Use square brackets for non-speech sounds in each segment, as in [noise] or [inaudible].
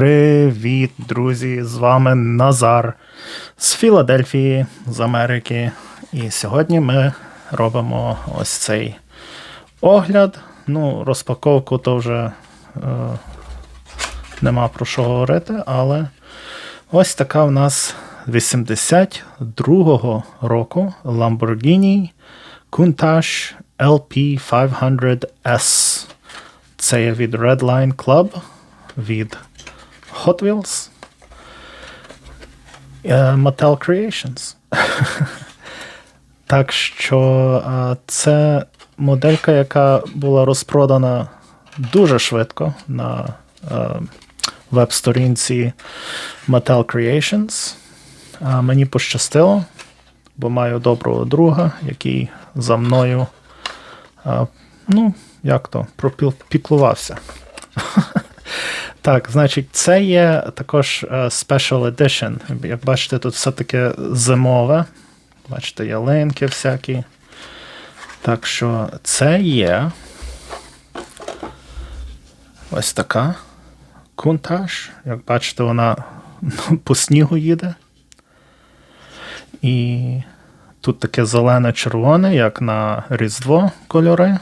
Привіт, друзі! З вами Назар з Філадельфії, з Америки. І сьогодні ми робимо ось цей огляд. Ну, розпаковку то вже е, нема про що говорити, але ось така в нас 82-го року Lamborghini Countach LP500S. Це є від Redline Club, від Hot Wheels. е, Mattel Creations. [laughs] так що е, це моделька, яка була розпродана дуже швидко на е, веб-сторінці Mattel Creations. Мені пощастило, бо маю доброго друга, який за мною, ну, як то, пропіклувався. [laughs] Так, значить, це є також е, Special Edition. Як бачите, тут все таке зимове. Бачите, ялинки всякі. Так що це є ось така кунтаж. Як бачите, вона [laughs] по снігу їде. І тут таке зелене-червоне, як на Різдво кольори.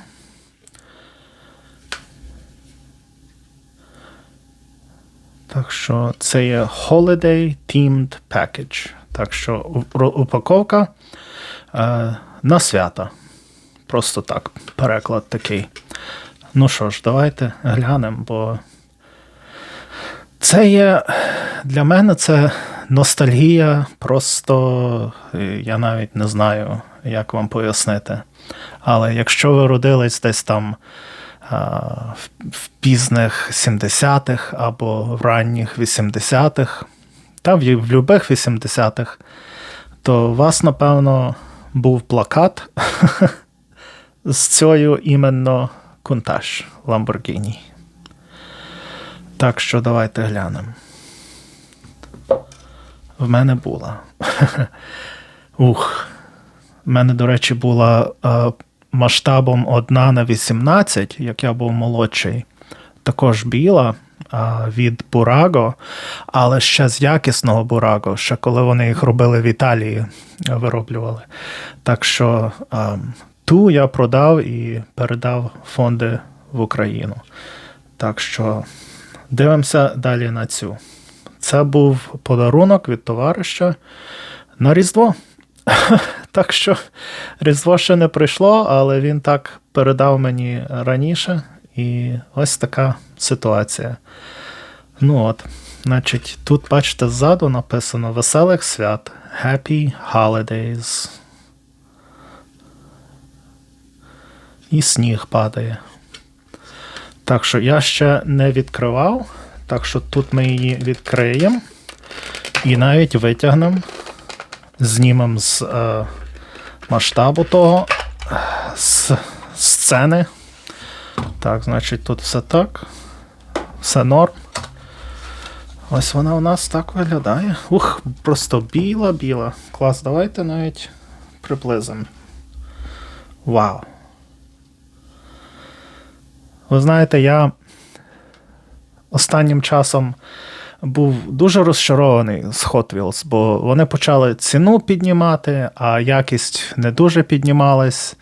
Так що це є Holiday Themed Package. Так що упаковка е, на свята. Просто так, переклад такий. Ну що ж, давайте глянемо, бо це є для мене це ностальгія. Просто е, я навіть не знаю, як вам пояснити. Але якщо ви родились десь там в, в пізних 70-х або в ранніх 80-х, та в, любих 80-х, то у вас, напевно, був плакат [laughs] з цією іменно кунтаж Lamborghini. Так що давайте глянемо. В мене була. [laughs] Ух. В мене, до речі, була е, масштабом 1 на 18, як я був молодший. Також біла від Burago, але ще з якісного Burago, ще коли вони їх робили в Італії, е, вироблювали. Так що ту я продав і передав фонди в Україну. Так що дивимося далі на цю. Це був подарунок від товариша на Різдво. [laughs] так що Різдво ще не прийшло, але він так передав мені раніше. І ось така ситуація. Ну от, значить, тут, бачите, ззаду написано Веселих свят. Happy Holidays. І сніг падає. Так що я ще не відкривав. Так що тут ми її відкриємо і навіть витягнемо, знімемо з е, масштабу того з сцени. Так, значить, тут все так. Все норм. Ось вона у нас так виглядає. Ух, просто біла-біла. Клас, давайте навіть приблизимо. Вау. Ви знаєте, я останнім часом був дуже розчарований з Hot Wheels, бо вони почали ціну піднімати, а якість не дуже піднімалась.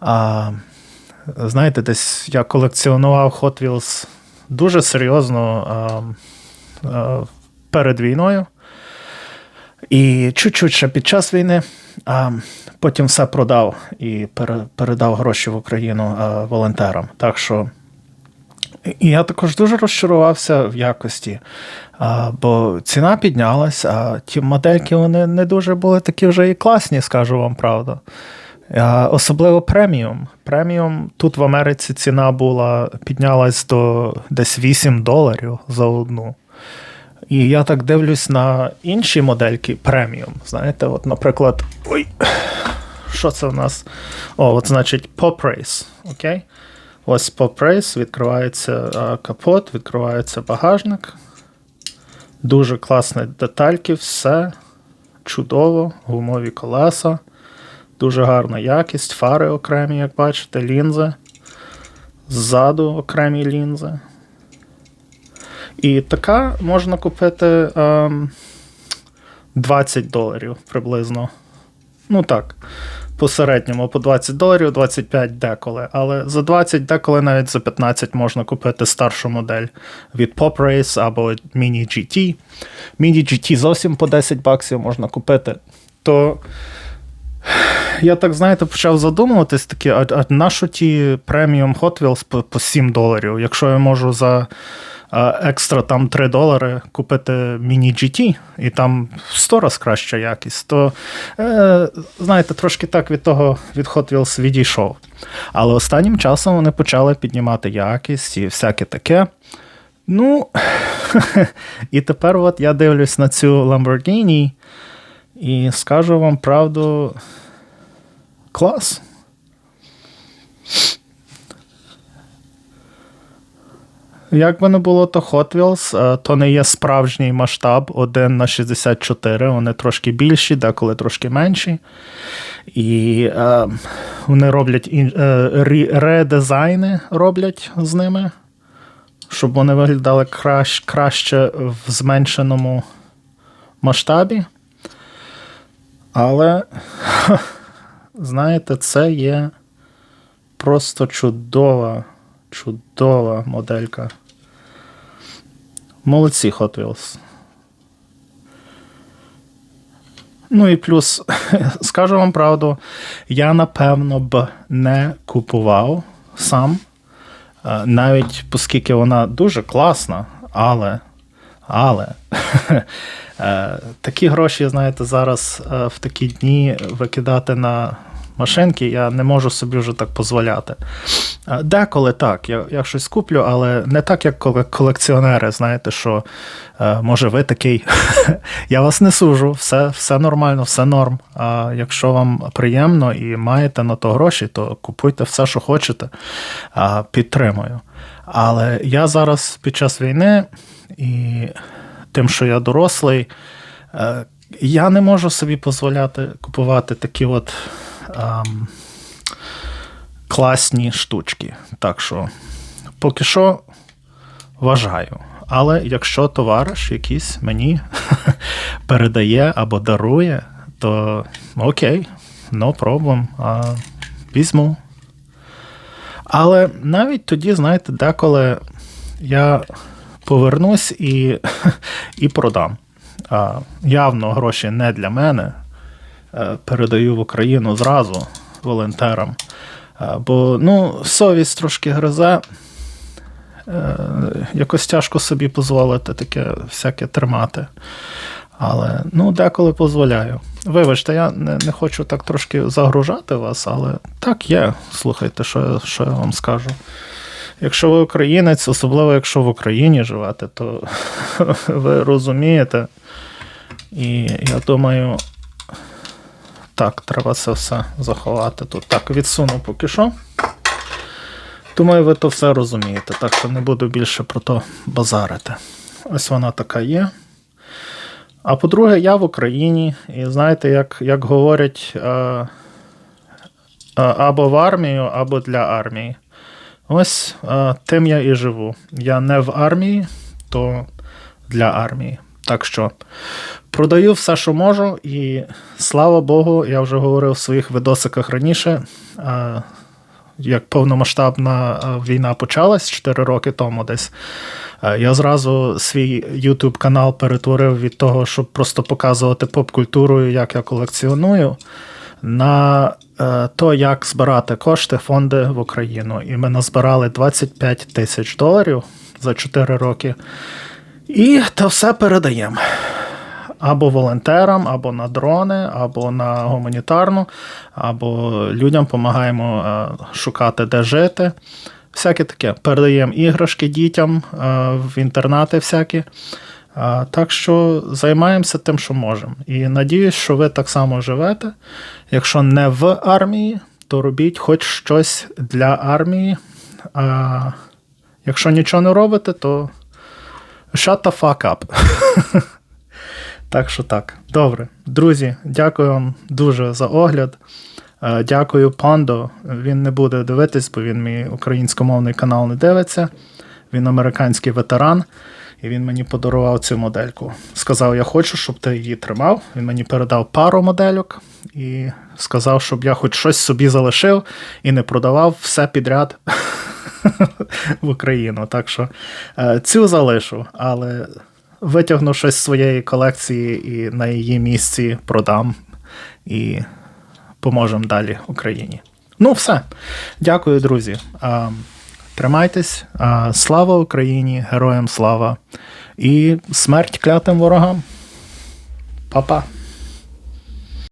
А, знаєте, десь я колекціонував Hot Wheels дуже серйозно а, а, перед війною. І чуть-чуть ще під час війни, а потім все продав і передав гроші в Україну а, волонтерам. Так що і я також дуже розчарувався в якості, бо ціна піднялась, а ті модельки вони не дуже були такі вже і класні, скажу вам правду. Особливо преміум. Преміум тут в Америці ціна була піднялась до десь 8 доларів за одну. І я так дивлюсь на інші модельки преміум. Знаєте, от, наприклад, ой, що це в нас? О, от значить, Pop Race, окей? Ось Pop Race, відкривається капот, відкривається багажник. Дуже класні детальки, все чудово, гумові колеса, дуже гарна якість, фари окремі, як бачите, лінзи. Ззаду окремі лінзи. І така можна купити ем, 20 доларів приблизно. Ну так, по середньому по 20 доларів, 25 деколи. Але за 20 деколи навіть за 15 можна купити старшу модель від Pop або Mini GT. Mini GT зовсім по 10 баксів можна купити. То я так, знаєте, почав задумуватись таки, а, а на ті преміум Hot Wheels по, по 7 доларів, якщо я можу за а, екстра там 3 долари купити міні GT, і там в 100 раз краща якість, то, е, знаєте, трошки так від того від Hot Wheels відійшов. Але останнім часом вони почали піднімати якість і всяке таке. Ну, [laughs] і тепер от я дивлюсь на цю Lamborghini і скажу вам правду, клас. Як би не було, то Hot Wheels, е, то не є справжній масштаб 1 на 64, вони трошки більші, деколи трошки менші. І е, вони роблять е, редизайни роблять з ними, щоб вони виглядали кращ, краще в зменшеному масштабі. Але, [laughs] знаєте, це є просто чудова, чудова моделька. Молодці Hot Wheels. Ну і плюс, [laughs] скажу вам правду, я напевно б не купував сам, е, навіть оскільки вона дуже класна, але, але [laughs] е, такі гроші, знаєте, зараз е, в такі дні викидати на машинки я не можу собі вже так дозволяти. Е, Деколи так, я, я щось куплю, але не так, як колекціонери, знаєте, що е, може ви такий. [laughs] я вас не сужу, все, все нормально, все норм. А якщо вам приємно і маєте на то гроші, то купуйте все, що хочете. Підтримую. Але я зараз під час війни і тим, що я дорослий, е, я не можу собі дозволяти купувати такі от. Ем, класні штучки. Так що, поки що вважаю. Але якщо товариш якийсь мені [laughs] передає або дарує, то окей, no problem, а, візьму. Але навіть тоді, знаєте, деколи я повернусь і, [laughs] і продам. А, явно гроші не для мене. Е, Передаю в Україну зразу волонтерам. Е, Бо ну, совість трошки гризе. Е, Якось тяжко собі дозволити таке всяке тримати. Але ну, деколи дозволяю. Вибачте, я не, не хочу так трошки загружати вас, але так є. Слухайте, що, що я вам скажу. Якщо ви українець, особливо якщо в Україні живете, то [laughs] ви розумієте. І я думаю, так, треба це все заховати тут. Так, відсуну поки що. Думаю, ви то все розумієте, так що не буду більше про то базарити. Ось вона така є. А по-друге, я в Україні, і знаєте, як, як говорять, е, е, або в армію, або для армії. Ось е, тим я і живу. Я не в армії, то для армії. Так що продаю все, що можу, і слава Богу, я вже говорив в своїх відосиках раніше. Як повномасштабна війна почалась 4 роки тому десь, я зразу свій YouTube канал перетворив від того, щоб просто показувати поп-культуру, як я колекціоную, на е, то, як збирати кошти, фонди в Україну. І ми назбирали 25 тисяч доларів за 4 роки. І то все передаємо. Або волонтерам, або на дрони, або на гуманітарну, або людям допомагаємо е, шукати, де жити. Всяке таке. Передаємо іграшки дітям е, в інтернати всякі. Так що займаємося тим, що можемо. І надіюсь, що ви так само живете. Якщо не в армії, то робіть хоч щось для армії. А якщо нічого не робите, то shut the fuck up. [laughs] Так що так. Добре. Друзі, дякую вам дуже за огляд. Е, Дякую Пандо. Він не буде дивитись, бо він мій українськомовний канал не дивиться. Він американський ветеран. І він мені подарував цю модельку. Сказав: Я хочу, щоб ти її тримав. Він мені передав пару модельок і сказав, щоб я хоч щось собі залишив і не продавав все підряд [laughs] [laughs] в Україну. Так що е, цю залишу, але витягну щось з своєї колекції і на її місці продам і поможемо далі Україні. Ну, все. Дякую, друзі. Тримайтесь. Слава Україні! Героям слава! І смерть клятим ворогам. Па-па!